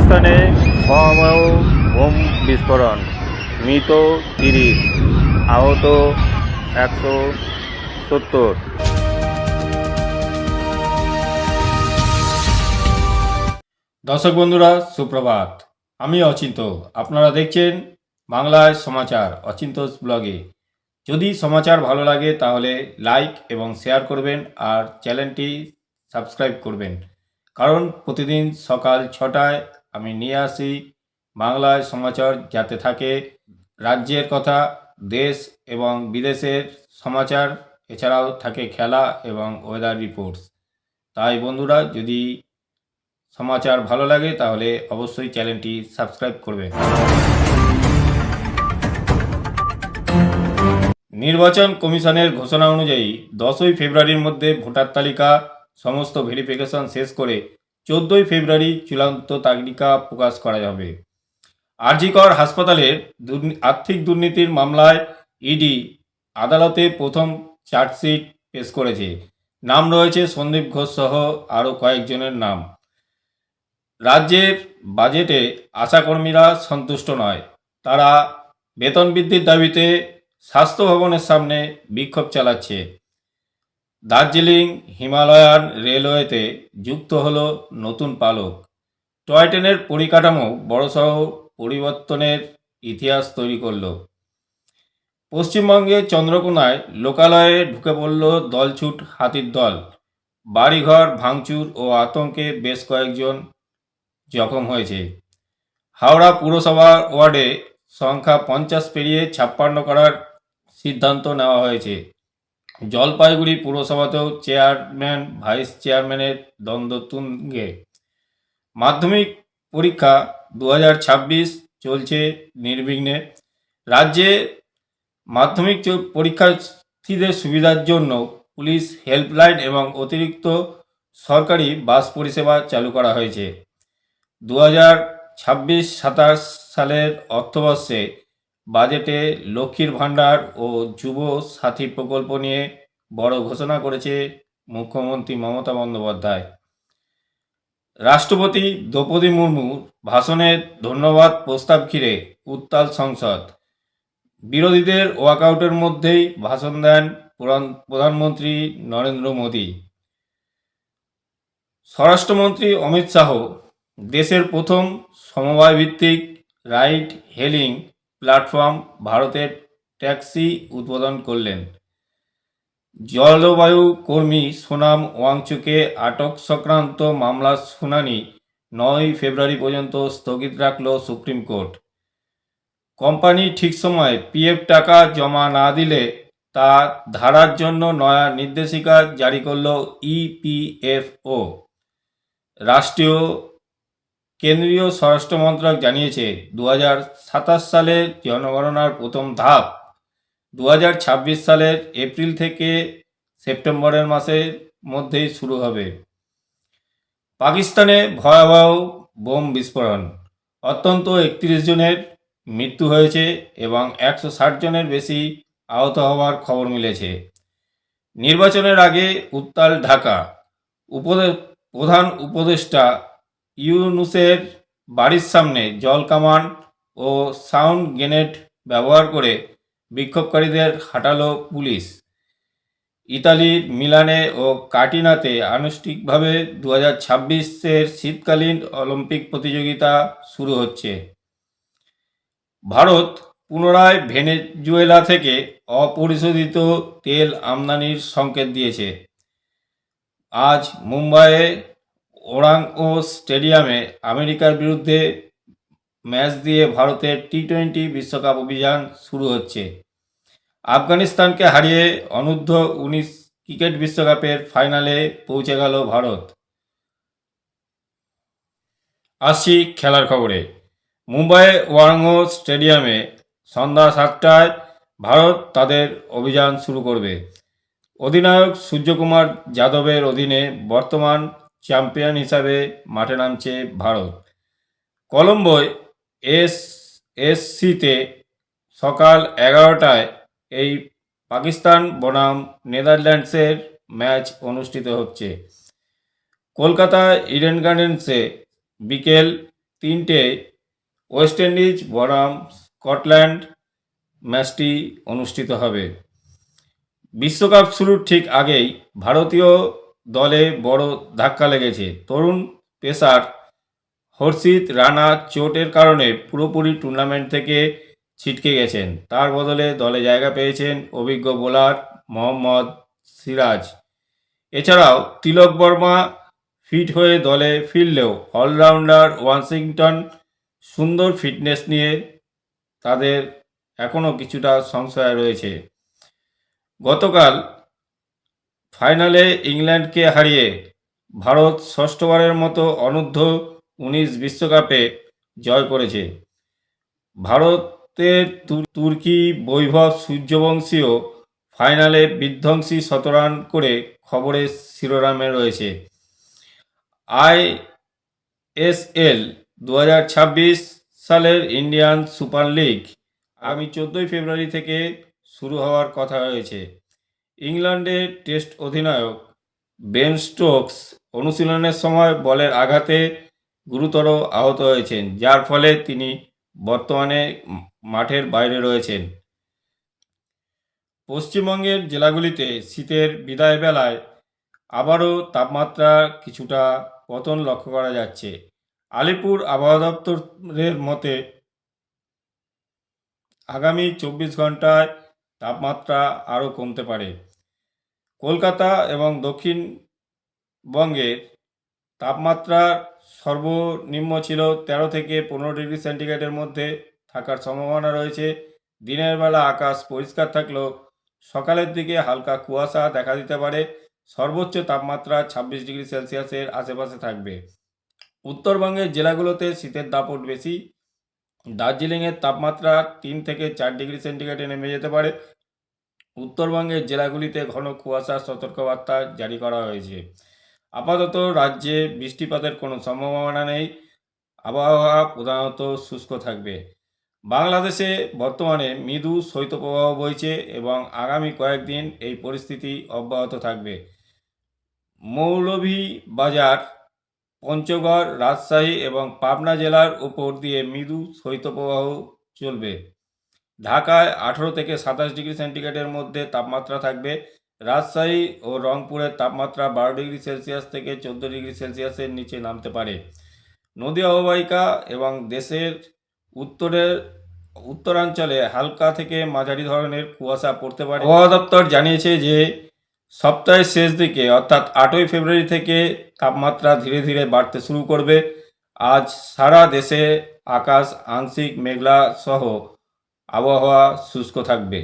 পাকিস্তানে বোম বিস্ফোরণ। মৃত তিরিশ, আহত একশো সত্তর। দর্শক বন্ধুরা, সুপ্রভাত। আমি অচিন্ত। আপনারা দেখছেন বাংলায় সমাচার অচিন্তস ব্লগে। যদি সমাচার ভালো লাগে, তাহলে লাইক এবং শেয়ার করবেন আর চ্যানেলটি সাবস্ক্রাইব করবেন। কারণ প্রতিদিন সকাল ছটায় আমি নিয়ে আসি। বাংলায় সমাচার যাতে থাকে। রাজ্যের কথা, দেশ এবং বিদেশের সমাচার, এছাড়াও থাকে খেলা এবং ওয়েদার রিপোর্টস তাই বন্ধুরা, যদি সমাচার ভালো লাগে, তাহলে অবশ্যই চ্যানেলটি সাবস্ক্রাইব করবে। নির্বাচন কমিশনের ঘোষণা অনুযায়ী দশই ফেব্রুয়ারির মধ্যে ভোটার তালিকা, সমস্ত ভেরিফিকেশন শেষ করে চোদ্দোই ফেব্রুয়ারি চূড়ান্ত তালিকা প্রকাশ করা যাবে। আরজিকর হাসপাতালের আর্থিক দুর্নীতির মামলায় ইডি আদালতে প্রথম চার্জশিট পেশ করেছে। নাম রয়েছে সন্দীপ ঘোষ সহ আরও কয়েকজনের নাম। রাজ্যের বাজেটে আশাকর্মীরা সন্তুষ্ট নয়। তারা বেতন বৃদ্ধির দাবিতে স্বাস্থ্য ভবনের সামনে বিক্ষোভ চালাচ্ছে। দার্জিলিং হিমালয়ান রেলওয়েতে যুক্ত হল নতুন পালক। টয় ট্রেনের পরিকাঠামো বড়সড় পরিবর্তনের ইতিহাস তৈরি করল। পশ্চিমবঙ্গে চন্দ্রকোনায় লোকালয়ে ঢুকে পড়ল দলছুট হাতির দল। বাড়িঘর ভাঙচুর ও আতঙ্কে বেশ কয়েকজন জখম হয়েছে। হাওড়া পুরসভা ওয়ার্ডে সংখ্যা পঞ্চাশ পেরিয়ে ছাপ্পান্ন করার সিদ্ধান্ত নেওয়া হয়েছে। জলপাইগুড়ি পুরসভাতেও চেয়ারম্যান, ভাইস চেয়ারম্যানের দ্বন্দ্ব তুঙ্গে। মাধ্যমিক পরীক্ষা দু হাজার ছাব্বিশ চলছে নির্বিঘ্নে। রাজ্যে মাধ্যমিক পরীক্ষার্থীদের সুবিধার জন্য পুলিশ হেল্পলাইন এবং অতিরিক্ত সরকারি বাস পরিষেবা চালু করা হয়েছে। দু হাজার ছাব্বিশ সাতাশ সালের অর্থবর্ষে বাজেটে লক্ষ্মীর ভাণ্ডার ও যুব সাথী প্রকল্প নিয়ে বড় ঘোষণা করেছে মুখ্যমন্ত্রী মমতা বন্দ্যোপাধ্যায়। রাষ্ট্রপতি দ্রৌপদী মুর্মুর ভাষণের ধন্যবাদ প্রস্তাব ঘিরে উত্তাল সংসদ। বিরোধীদের ওয়াকআউটের মধ্যেই ভাষণ দেন প্রধান- প্রধানমন্ত্রী নরেন্দ্র মোদী। স্বরাষ্ট্রমন্ত্রী অমিত শাহ দেশের প্রথম সমবায় ভিত্তিক রাইড হেলিং প্ল্যাটফর্ম ভারতের ট্যাক্সি উদ্বোধন করলেন। জলবায়ু কর্মী সোনাম ওয়াংচুকে আটক সংক্রান্ত মামলার শুনানি নয় ফেব্রুয়ারি পর্যন্ত স্থগিত রাখল সুপ্রিম কোর্ট। কোম্পানি ঠিক সময়ে পিএফ টাকা জমা না দিলে তা ধারার জন্য নয়া নির্দেশিকা জারি করল ইপিএফও রাষ্ট্রীয় কেন্দ্রীয় স্বরাষ্ট্র মন্ত্রক জানিয়েছে দু সালের জনগণনার প্রথম ধাপ। দু হাজার ছাব্বিশ সালের এপ্রিল থেকে সেপ্টেম্বরের মাসের মধ্যেই শুরু হবে। পাকিস্তানে ভয়াবহ বোম বিস্ফোরণ। অত্যন্ত একত্রিশ জনের মৃত্যু হয়েছে এবং একশো ষাট জনের বেশি আহত হওয়ার খবর মিলেছে। নির্বাচনের আগে উত্তাল ঢাকা। উপদে প্রধান উপদেষ্টা ইউনুসের বাড়ির সামনে জল কামান ও সাউন্ড গ্রেনেড ব্যবহার করে বিক্ষোভকারীদের হাঁটালো পুলিশ। ইতালির মিলানে ও কাটিনাতে আনুষ্ঠানিকভাবে দু হাজার ছাব্বিশের শীতকালীন অলিম্পিক প্রতিযোগিতা শুরু হচ্ছে। ভারত পুনরায় ভেনেজুয়েলা থেকে অপরিশোধিত তেল আমদানির সংকেত দিয়েছে। আজ মুম্বাইয়ে ওরাং ও স্টেডিয়ামে আমেরিকার বিরুদ্ধে ম্যাচ দিয়ে ভারতের টি টোয়েন্টি বিশ্বকাপ অভিযান শুরু হচ্ছে। আফগানিস্তানকে হারিয়ে অনূর্ধ্ব উনিশ ক্রিকেট বিশ্বকাপের ফাইনালে পৌঁছে গেল ভারত। আসছি খেলার খবরে। মুম্বাই ওয়ারঙ্গো স্টেডিয়ামে সন্ধ্যা সাতটায় ভারত তাদের অভিযান শুরু করবে। অধিনায়ক সূর্যকুমার যাদবের অধীনে বর্তমান চ্যাম্পিয়ন হিসাবে মাঠে নামছে ভারত। কলম্বোয় এস, এসসিতে সকাল এগারোটায় এই পাকিস্তান বনাম নেদারল্যান্ডসের ম্যাচ অনুষ্ঠিত হচ্ছে। কলকাতা ইডেন গার্ডেন্সে বিকেল তিনটে ওয়েস্ট ইন্ডিজ বনাম স্কটল্যান্ড ম্যাচটি অনুষ্ঠিত হবে। বিশ্বকাপ শুরুর ঠিক আগেই ভারতীয় দলে বড় ধাক্কা লেগেছে। তরুণ পেসার হর্ষিত রানা চোটের কারণে পুরোপুরি টুর্নামেন্ট থেকে ছিটকে গেছেন। তার বদলে দলে জায়গা পেয়েছেন অভিজ্ঞ বোলার মোহাম্মদ সিরাজ। এছাড়াও তিলক বর্মা ফিট হয়ে দলে ফিরলেও all rounder Washington Sundar fitness নিয়ে তাদের এখনও কিছুটা সংশয় রয়েছে। গতকাল ফাইনালে ইংল্যান্ডকে হারিয়ে ভারত ষষ্ঠবারের মতো অনূর্ধ্ব উনিশ বিশ্বকাপে জয় করেছে। ভারতের তুর্কি বৈভব সূর্যবংশীয় ফাইনালে বিধ্বংসী শতরান করে খবরের শিরোনামে রয়েছে। আই এসএল দু সালের ইন্ডিয়ান সুপার লিগ আগামী চোদ্দোই ফেব্রুয়ারি থেকে শুরু হওয়ার কথা রয়েছে। ইংল্যান্ডের টেস্ট অধিনায়ক বেন স্টোকস অনুশীলনের সময় বলের আঘাতে গুরুতর আহত হয়েছেন, যার ফলে তিনি বর্তমানে মাঠের বাইরে রয়েছেন। পশ্চিমবঙ্গের জেলাগুলিতে শীতের বিদায় বেলায় আবারও তাপমাত্রা কিছুটা পতন লক্ষ্য করা যাচ্ছে। আলিপুর আবহাওয়া দপ্তরের মতে, আগামী চব্বিশ ঘন্টায় তাপমাত্রা আরও কমতে পারে। কলকাতা এবং দক্ষিণবঙ্গের তাপমাত্রা সর্বনিম্ন ছিল তেরো থেকে পনেরো ডিগ্রি সেন্টিগ্রেডের মধ্যে থাকার সম্ভাবনা রয়েছে। দিনের বেলা আকাশ পরিষ্কার থাকলেও সকালের দিকে হালকা কুয়াশা দেখা দিতে পারে। সর্বোচ্চ তাপমাত্রা ছাব্বিশ ডিগ্রি সেলসিয়াসের আশেপাশে থাকবে। উত্তরবঙ্গের জেলাগুলোতে শীতের দাপট বেশি। দার্জিলিংয়ের তাপমাত্রা তিন থেকে চার ডিগ্রি সেন্টিগ্রেডে নেমে যেতে পারে। উত্তরবঙ্গের জেলাগুলিতে ঘন কুয়াশার সতর্কবার্তা জারি করা হয়েছে। আপাতত রাজ্যে বৃষ্টিপাতের কোনো সম্ভাবনা নেই। আবহাওয়া প্রধানত শুষ্ক থাকবে। বাংলাদেশে বর্তমানে মৃদু শৈত্যপ্রবাহ বইছে এবং আগামী কয়েকদিন এই পরিস্থিতি অব্যাহত থাকবে। মৌলভীবাজার, পঞ্চগড়, রাজশাহী এবং পাবনা জেলার উপর দিয়ে মৃদু শৈত্যপ্রবাহ চলবে। ঢাকায় আঠেরো থেকে সাতাশ ডিগ্রি সেন্টিগ্রেডের মধ্যে তাপমাত্রা থাকবে। রাজশাহী ও রংপুরের তাপমাত্রা বারো ডিগ্রি সেলসিয়াস থেকে চোদ্দ ডিগ্রি সেলসিয়াসের নিচে নামতে পারে। নদী অববাহিকা এবং দেশের উত্তরের উত্তরাঞ্চলে হালকা থেকে মাঝারি ধরনের কুয়াশা পড়তে পারে। আবহাওয়া দপ্তর জানিয়েছে যে সপ্তাহের শেষ দিকে, অর্থাৎ আটই ফেব্রুয়ারি থেকে তাপমাত্রা ধীরে ধীরে বাড়তে শুরু করবে। আজ সারা দেশে আকাশ আংশিক মেঘলা সহ আবহাওয়া শুষ্ক থাকবে।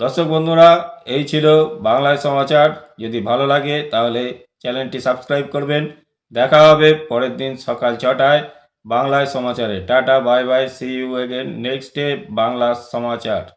দর্শক বন্ধুরা, এই ছিল বাংলায় সমাচার। যদি ভালো লাগে, তাহলে চ্যানেলটি সাবস্ক্রাইব করবেন। দেখা হবে পরের দিন সকাল ছটায় বাংলায় সমাচারে। Tata, bye bye see you again next day Bangla Samachar.